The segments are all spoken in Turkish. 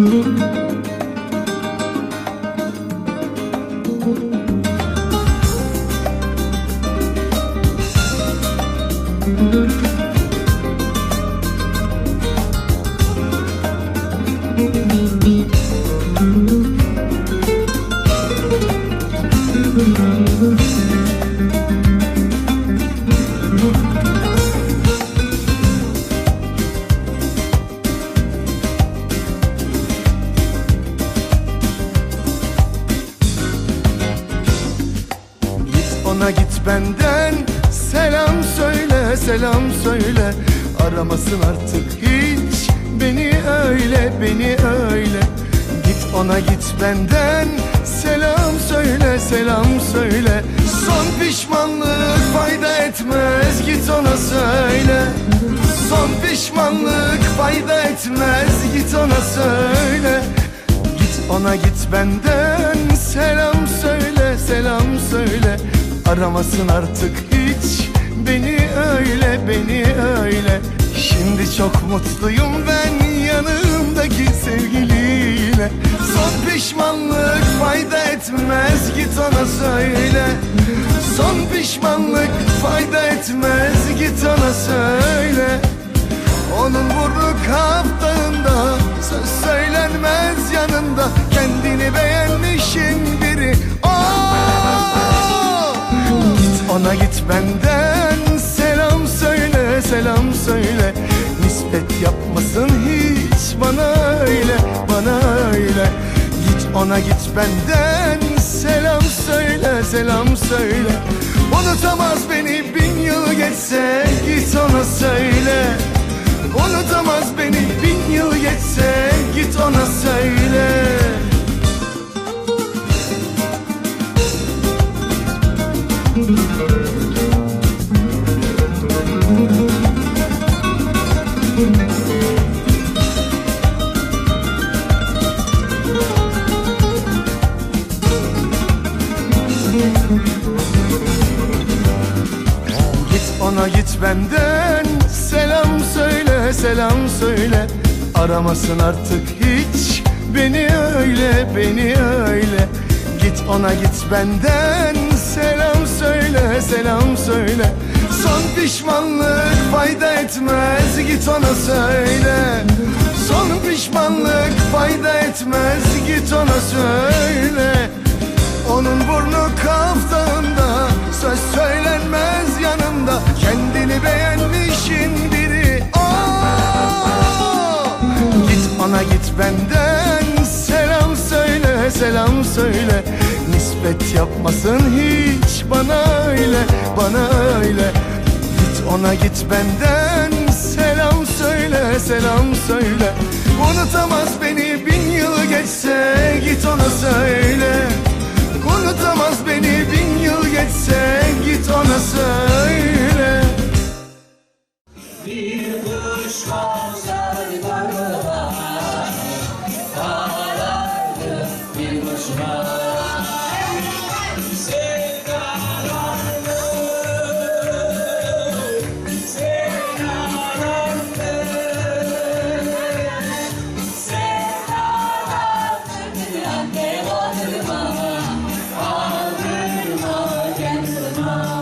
Git ona git benden. Selam söyle selam söyle. Aramasın artık hiç Beni öyle beni öyle. Git ona git benden. Selam söyle selam söyle. Son pişmanlık fayda etmez Git ona söyle. Son pişmanlık fayda etmez Git ona söyle. Git ona git benden. Selam söyle selam söyle Aramasın artık hiç. Beni öyle beni öyle. Şimdi çok mutluyum ben yanımdaki sevgiliyle. Son pişmanlık fayda etmez git ona söyle. Son pişmanlık fayda etmez git ona söyle. Onun burnu kaftağında Söz söylenmez yanında. Kendini beğenmişin biri. Oh! Ona git benden. Selam söyle selam söyle. Nispet yapmasın hiç bana öyle bana öyle. Git ona git benden. Selam söyle selam söyle. Unutamaz beni bin yıl geçse Git ona söyle. Unutamaz beni bin yıl geçse Git ona söyle benden. Selam söyle selam söyle. Aramasın artık hiç. Beni öyle beni öyle. Git ona git benden. Selam söyle selam söyle. Son pişmanlık fayda etmez. Git ona söyle. Son pişmanlık fayda etmez. Git ona söyle. Onun burnu kaftağında Söz benden. Selam söyle selam söyle. Nispet yapmasın hiç bana öyle bana öyle. Git ona git benden. Selam söyle selam söyle. Unutamaz beni bin yıl geçse. Git ona söyle love.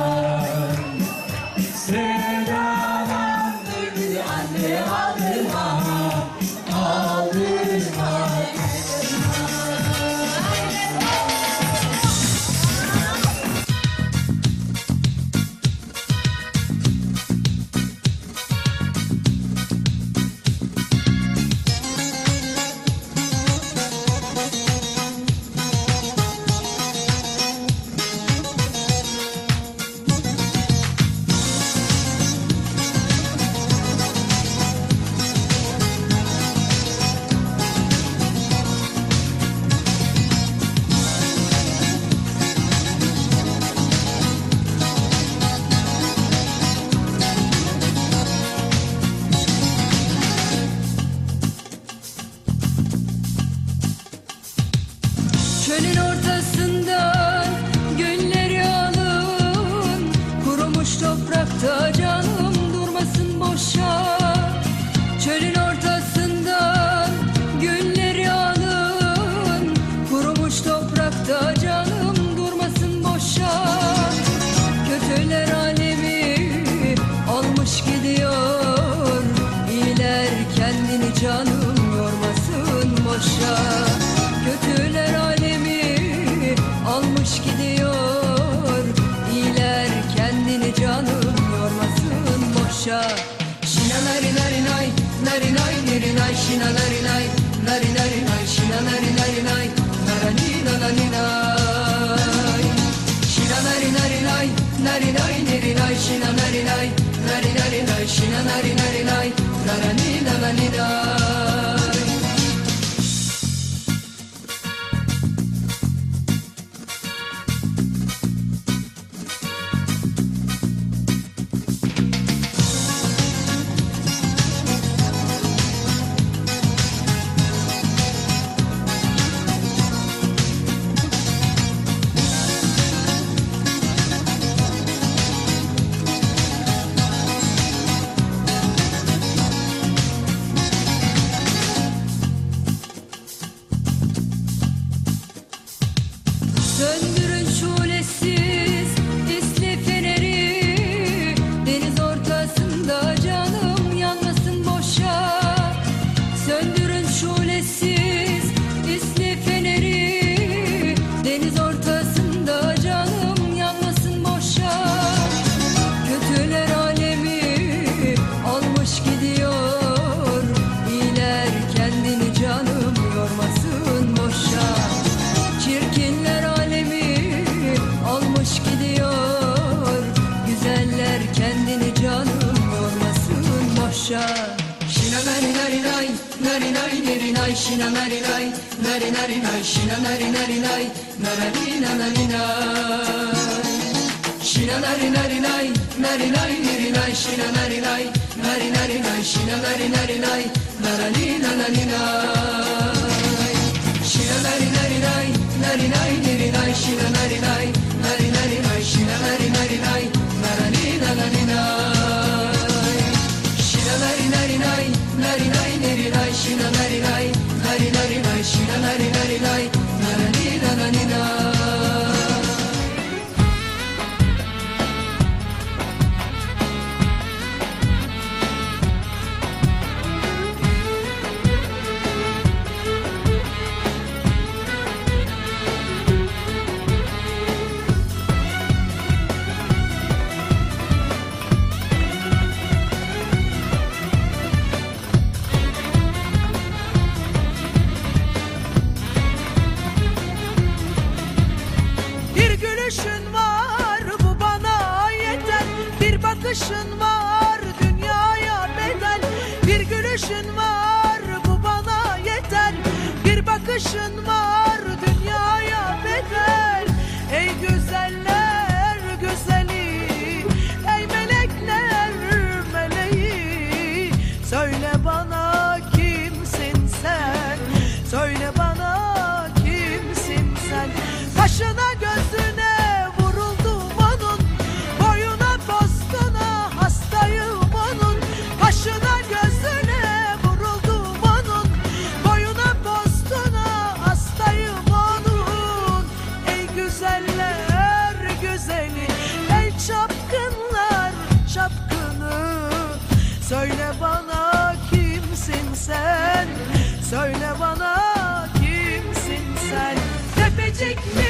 para. Nari nay şina nari nay nari nari nay şina nari nari nay narani nanani nay Şina nari nari nay nari nay nari nay şina nari nay nari nari nay şina nari nari nay narani nanani nay Şina nari nari nay nari nay nari nay şina nari nari nari şina nari nari nari bakışın güzeli. Ey çapkınlar çapkını. Söyle bana kimsin sen? Söyle bana kimsin sen? Tepecikli mi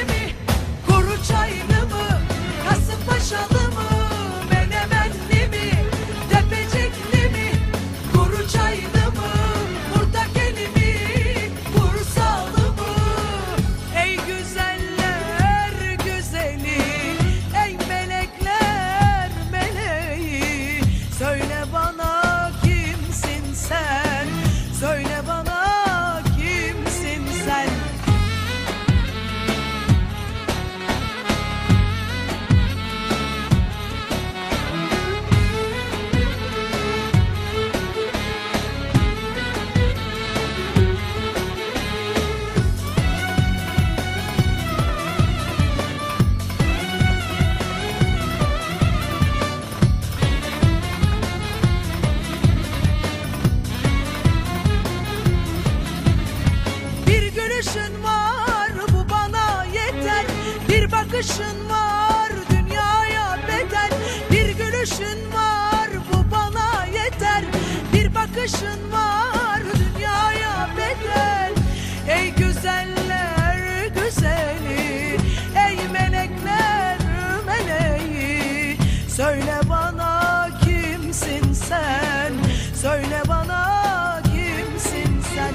bakışın var dünyaya bedel. Bir gülüşün var bu bana yeter. Bir bakışın var dünyaya bedel. Ey güzeller güzeli Ey melekler meleği. Söyle bana kimsin sen? Söyle bana kimsin Söyle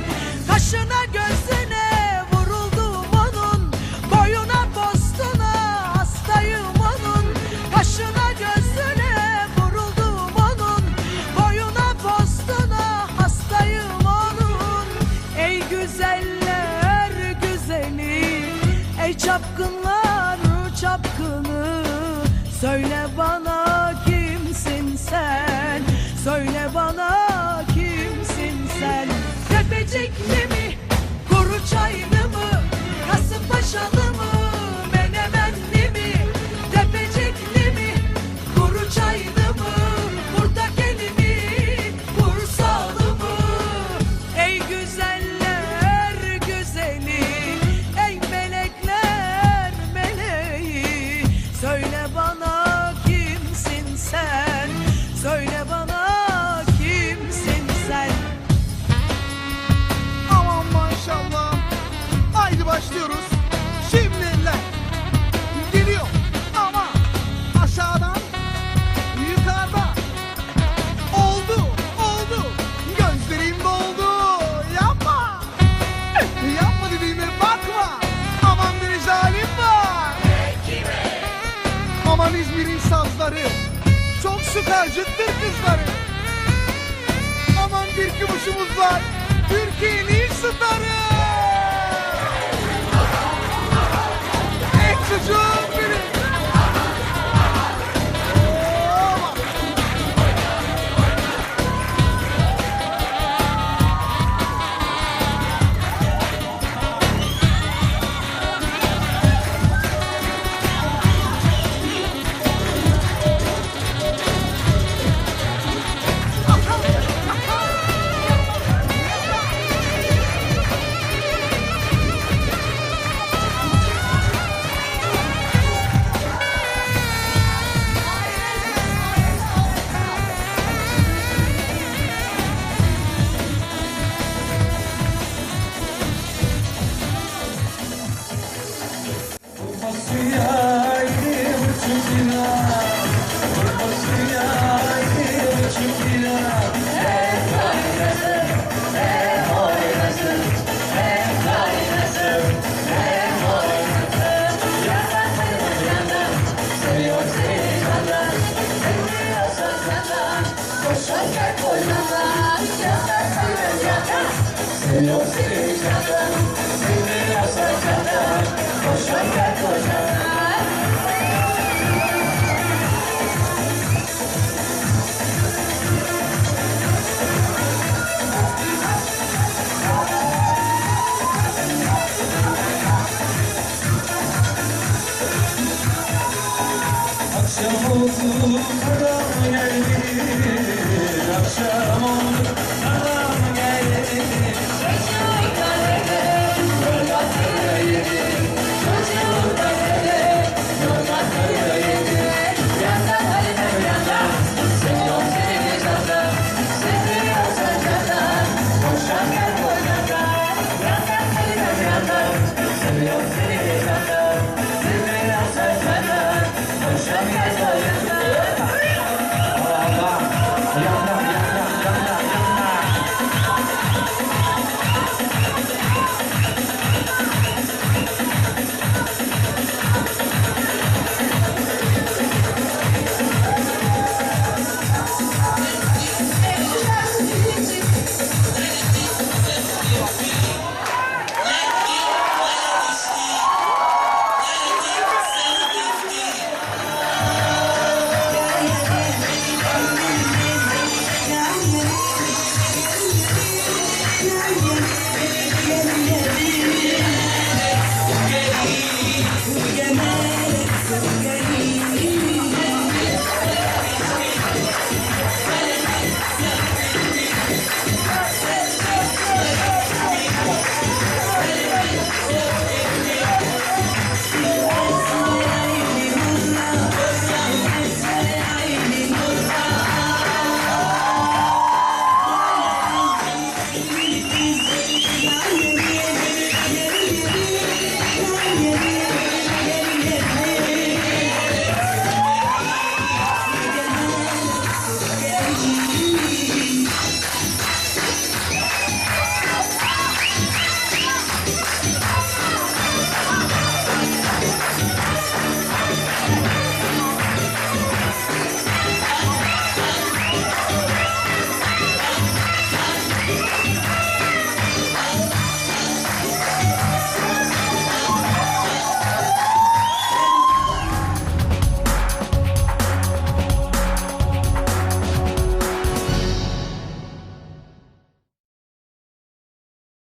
Akşam oldu karan geldi. Akşam oldu